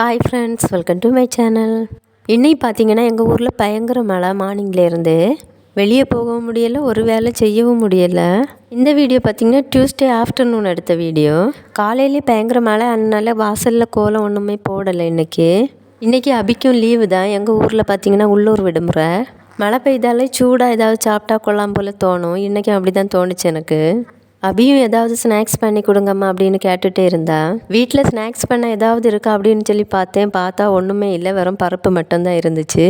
Hi friends welcome to my channel இன்னைக்கு பார்த்தீங்கன்னா எங்கள் ஊரில் பயங்கர மழை மார்னிங்லேருந்து வெளியே போகவும் முடியலை ஒரு வேலை செய்யவும் முடியலை. இந்த வீடியோ பார்த்தீங்கன்னா டியூஸ்டே ஆஃப்டர்நூன் எடுத்த வீடியோ காலையிலே பயங்கர மழை அதனால வாசலில் கோலம் ஒன்றுமே போடலை இன்றைக்கி இன்றைக்கி அபிக்கும் லீவு தான். எங்கள் ஊரில் பார்த்தீங்கன்னா உள்ளூர் விடுமுறை. மழை பெய்தாலே சூடாக ஏதாவது சாப்பிட்டா கொள்ளாம் போல் தோணும். இன்றைக்கும் அப்படி தான் தோணுச்சு எனக்கு. அபியும் ஏதாவது ஸ்நாக்ஸ் பண்ணி கொடுங்கம்மா அப்படின்னு கேட்டுகிட்டே இருந்தா. வீட்டில் ஸ்நாக்ஸ் பண்ண ஏதாவது இருக்கா அப்படின்னு சொல்லி பார்த்தேன். பார்த்தா ஒன்றுமே இல்லை. வெறும் பருப்பு மட்டும்தான் இருந்துச்சு.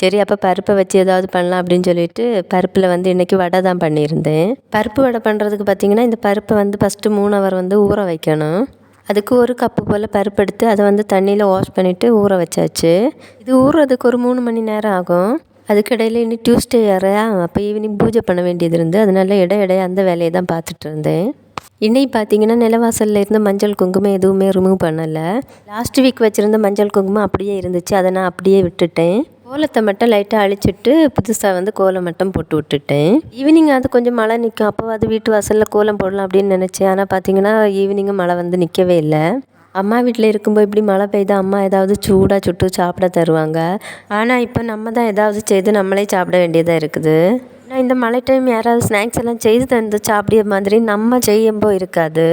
சரி அப்போ பருப்பை வச்சு ஏதாவது பண்ணலாம் அப்படின்னு சொல்லிட்டு பருப்பில் வந்து இன்றைக்கி வடை தான் பண்ணியிருந்தேன். பருப்பு வடை பண்ணுறதுக்கு பார்த்திங்கன்னா இந்த பருப்பை வந்து ஃபஸ்ட்டு மூணு அவர் வந்து ஊற வைக்கணும். அதுக்கு ஒரு கப்பு போல் பருப்பு எடுத்து அதை வந்து தண்ணியில் வாஷ் பண்ணிவிட்டு ஊற வச்சாச்சு. இது ஊறுறதுக்கு ஒரு மூணு மணி நேரம் ஆகும். அதுக்கிடையில் இன்னும் டியூஸ்டே வேறையா அப்போ ஈவினிங் பூஜை பண்ண வேண்டியது இருந்து அதனால இட இடையே அந்த வேலையை தான் பார்த்துட்டு இருந்தேன். இன்னைக்கு பார்த்தீங்கன்னா நிலவாசலில் இருந்த மஞ்சள் குங்குமம் எதுவுமே ரிமூவ் பண்ணலை. லாஸ்ட் வீக் வச்சுருந்த மஞ்சள் குங்குமம் அப்படியே இருந்துச்சு. அதை நான் அப்படியே விட்டுட்டேன். கோலத்தை மட்டும் லைட்டாக அழிச்சிட்டு புதுசாக வந்து கோலம் மட்டும் போட்டு விட்டுட்டேன். ஈவினிங் அது கொஞ்சம் மழை நிற்கும் அப்போ அது வீட்டு வாசலில் கோலம் போடலாம் அப்படின்னு நினச்சேன். ஆனால் பார்த்தீங்கன்னா ஈவினிங்கும் மழை வந்து நிற்கவே இல்லை. அம்மா வீட்டில் இருக்கும்போது இப்படி மழை பெய்தால் அம்மா ஏதாவது சூடாக சுட்டு சாப்பிட தருவாங்க? ஆனால் இப்போ நம்ம தான் ஏதாவது செய்து நம்மளே சாப்பிட வேண்டியதாக இருக்குது. ஆனால் இந்த மழை டைம் யாராவது ஸ்நாக்ஸ் எல்லாம் செய்து தந்து சாப்பிடிய மாதிரி நம்ம செய்யும்போ இருக்காது.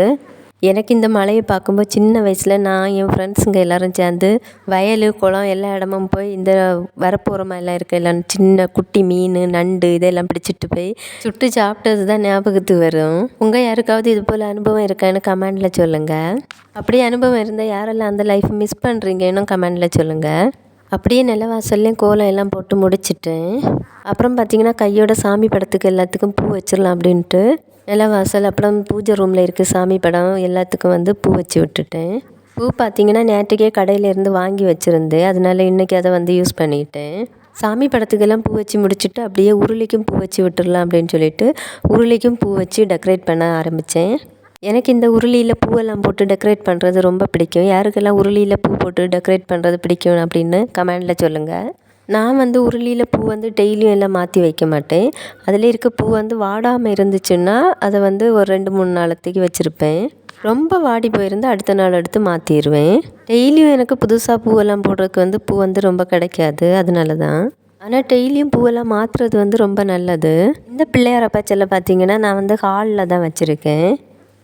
எனக்கு இந்த மலையை பார்க்கும்போது சின்ன வயசில் நான் என் ஃப்ரெண்ட்ஸுங்க எல்லோரும் சேர்ந்து வயல் குளம் எல்லா இடமும் போய் இந்த வரப்போரமாக எல்லாம் இருக்க எல்லாம் சின்ன குட்டி மீன் நண்டு இதெல்லாம் பிடிச்சிட்டு போய் சுட்டு சாப்பிட்டது தான் ஞாபகத்துக்கு வரும். உங்கள் யாருக்காவது இது போல் அனுபவம் இருக்கான்னு கமெண்டில் சொல்லுங்கள் அப்படியே அனுபவம் இருந்தால் யாரெல்லாம் அந்த லைஃப் மிஸ் பண்ணுறீங்கன்னு கமெண்டில் சொல்லுங்கள் அப்படியே நிலவாசல்லையும் கோலம் எல்லாம் போட்டு முடிச்சிட்டேன் அப்புறம் பார்த்திங்கன்னா கையோட சாமி படத்துக்கு எல்லாத்துக்கும் பூ வச்சிடலாம் அப்படின்ட்டு நிலவாசல் அப்புறம் பூஜை ரூமில் இருக்க சாமி படம் எல்லாத்துக்கும் வந்து பூ வச்சு விட்டுட்டேன். பூ பார்த்திங்கன்னா நேற்றுக்கே கடையிலேருந்து வாங்கி வச்சுருந்தேன் அதனால இன்றைக்கி அதை வந்து யூஸ் பண்ணிக்கிட்டேன் சாமி படத்துக்கெல்லாம் பூ வச்சு முடிச்சுட்டு அப்படியே உருளிக்கும் பூ வச்சு விட்டுடலாம் அப்படின்னு சொல்லிட்டு உருளிக்கும் பூ வச்சு டெக்கரேட் பண்ண ஆரம்பித்தேன் எனக்கு இந்த உருளியில் பூவெல்லாம் போட்டு டெக்கரேட் பண்ணுறது ரொம்ப பிடிக்கும். யாருக்கெல்லாம் உருளியில் பூ போட்டு டெக்கரேட் பண்ணுறது பிடிக்கும் அப்படின்னு கமெண்டில் சொல்லுங்கள் நான் வந்து உருளியில் பூ வந்து டெய்லியும் எல்லாம் மாற்றி வைக்க மாட்டேன். அதில் இருக்க பூ வந்து வாடாமல் இருந்துச்சுன்னா அதை வந்து ஒரு ரெண்டு மூணு நாளத்துக்கு வச்சுருப்பேன். ரொம்ப வாடி போயிருந்து அடுத்த நாள் எடுத்து மாற்றிடுவேன் டெய்லியும் எனக்கு புதுசாக பூவெல்லாம் போடுறதுக்கு வந்து பூ வந்து ரொம்ப கிடைக்காது. அதனால தான் ஆனால் டெய்லியும் பூவெல்லாம் மாற்றுறது வந்து ரொம்ப நல்லது. இந்த பிள்ளையார பச்சையில் பார்த்தீங்கன்னா நான் வந்து ஹாலில் தான் வச்சுருக்கேன்.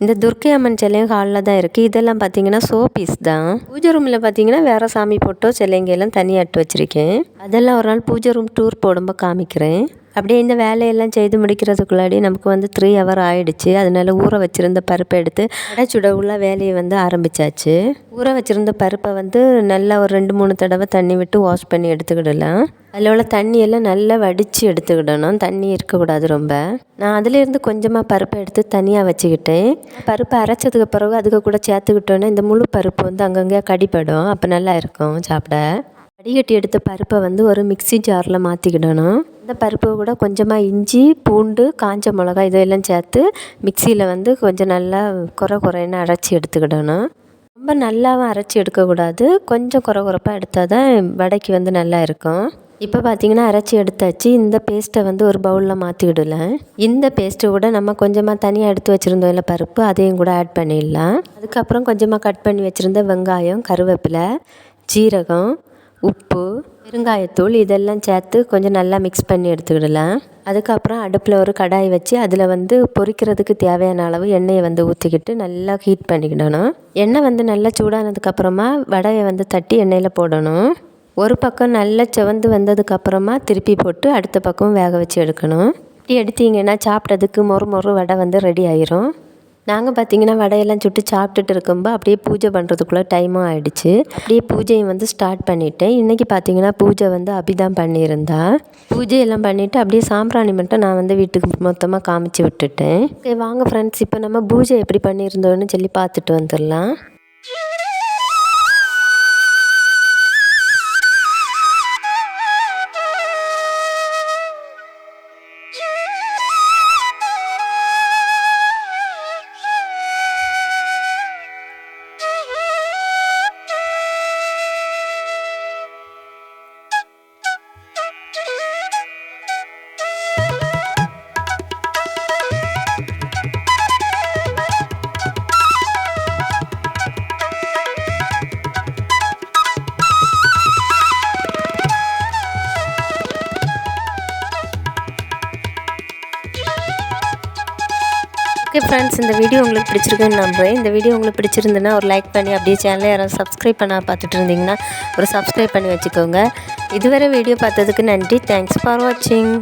இந்த துர்க்கை அம்மன் சிலையும் ஹாலில் தான் இருக்குது இதெல்லாம் பார்த்தீங்கன்னா ஷோ பீஸ் தான். பூஜை ரூமில் பார்த்தீங்கன்னா வேறு சாமி போட்டோ சிலைங்க எல்லாம் தனியாக எடுத்து வச்சுருக்கேன். அதெல்லாம் ஒரு நாள் பூஜை ரூம் டூர் போடும்போது காமிக்கிறேன். அப்படியே இந்த வேலையெல்லாம் செய்து முடிக்கிறதுக்குள்ளாடி நமக்கு வந்து த்ரீ ஹவர் ஆகிடுச்சு அதனால ஊற வச்சுருந்த பருப்பை எடுத்து அடைச்சுட உள்ள வேலையை வந்து ஆரம்பித்தாச்சு ஊற வச்சுருந்த பருப்பை வந்து நல்லா ஒரு ரெண்டு மூணு தடவை தண்ணி விட்டு வாஷ் பண்ணி எடுத்துக்கிடலாம். அதில் உள்ள தண்ணியெல்லாம் நல்லா வடித்து எடுத்துக்கிடணும். தண்ணி இருக்கக்கூடாது ரொம்ப. நான் அதிலேருந்து கொஞ்சமாக பருப்பை எடுத்து தனியாக வச்சுக்கிட்டேன். பருப்பை அரைச்சதுக்கு பிறகு அதுக்கு கூட சேர்த்துக்கிட்டோன்னா இந்த முழு பருப்பு வந்து அங்கங்கே கடிப்படும். அப்போ நல்லா இருக்கும் சாப்பிட. வடிகட்டி எடுத்த பருப்பை வந்து ஒரு மிக்சி ஜாரில் மாற்றிக்கிடணும் இந்த பருப்பு கூட கொஞ்சமாக இஞ்சி பூண்டு காஞ்ச மிளகா இதெல்லாம் சேர்த்து மிக்சியில் வந்து கொஞ்சம் நல்லா குறை குறைன்னு அரைச்சி எடுத்துக்கிடணும். ரொம்ப நல்லாவும் அரைச்சி எடுக்கக்கூடாது. கொஞ்சம் குறை குறைப்பாக எடுத்தால் தான் வடைக்கு வந்து நல்லா இருக்கும். இப்போ பார்த்தீங்கன்னா அரைச்சி எடுத்தாச்சு. இந்த பேஸ்ட்டை வந்து ஒரு பவுலில் மாற்றிக்கிடல இந்த பேஸ்ட்டு கூட நம்ம கொஞ்சமாக தனியாக எடுத்து வச்சுருந்தோம் இல்லை பருப்பு அதையும் கூட ஆட் பண்ணிடலாம். அதுக்கப்புறம் கொஞ்சமாக கட் பண்ணி வச்சுருந்த வெங்காயம் கருவேப்பிலை ஜீரகம் உப்பு பெருங்காயத்தூள் இதெல்லாம் சேர்த்து கொஞ்சம் நல்லா மிக்ஸ் பண்ணி எடுத்துக்கிடலாம். அதுக்கப்புறம் அடுப்பில் ஒரு கடாய் வச்சு அதில் வந்து பொரிக்கிறதுக்கு தேவையான அளவு எண்ணெயை வந்து ஊற்றிக்கிட்டு நல்லா ஹீட் பண்ணிக்கிடணும். எண்ணெய் வந்து நல்லா சூடானதுக்கப்புறமா வடையை வந்து தட்டி எண்ணெயில் போடணும். ஒரு பக்கம் நல்லா செவந்து வந்ததுக்கப்புறமா திருப்பி போட்டு அடுத்த பக்கம் வேக வச்சு எடுக்கணும். இப்படி எடுத்தீங்கன்னா சாப்பிட்றதுக்கு மொறு மொறு வடை வந்து ரெடி ஆயிரும். நாங்கள் பார்த்தீங்கன்னா வடையெல்லாம் சுட்டு சாப்பிட்டுட்டு இருக்கும்போது அப்படியே பூஜை பண்ணுறதுக்குள்ளே டைமும் ஆகிடுச்சு அப்படியே பூஜையும் வந்து ஸ்டார்ட் பண்ணிவிட்டேன் இன்றைக்கி பார்த்தீங்கன்னா பூஜை வந்து அபிதான் பண்ணியிருந்தா. பூஜையெல்லாம் பண்ணிவிட்டு அப்படியே சாம்பிராணி மட்டும் நான் வந்து வீட்டுக்கு மொத்தமாக காமிச்சு விட்டுட்டேன். ஓகே வாங்க ஃப்ரெண்ட்ஸ் இப்போ நம்ம பூஜை எப்படி பண்ணியிருந்தோன்னு சொல்லி பார்த்துட்டு வந்துடலாம். ஓகே ஃப்ரெண்ட்ஸ் இந்த வீடியோ உங்களுக்கு பிடிச்சிருக்குன்னு நம்புறேன். இந்த வீடியோ உங்களுக்கு பிடிச்சிருந்துன்னா ஒரு லைக் பண்ணி அப்படியே சேனலை யாராவது சப்ஸ்கிரைப் பண்ணால் பார்த்துட்டு இருந்தீங்கன்னா ஒரு சப்ஸ்கிரைப் பண்ணி வச்சுக்கோங்க. இதுவரை வீடியோ பார்த்ததுக்கு நன்றி. தேங்க்ஸ் ஃபார் வாட்சிங்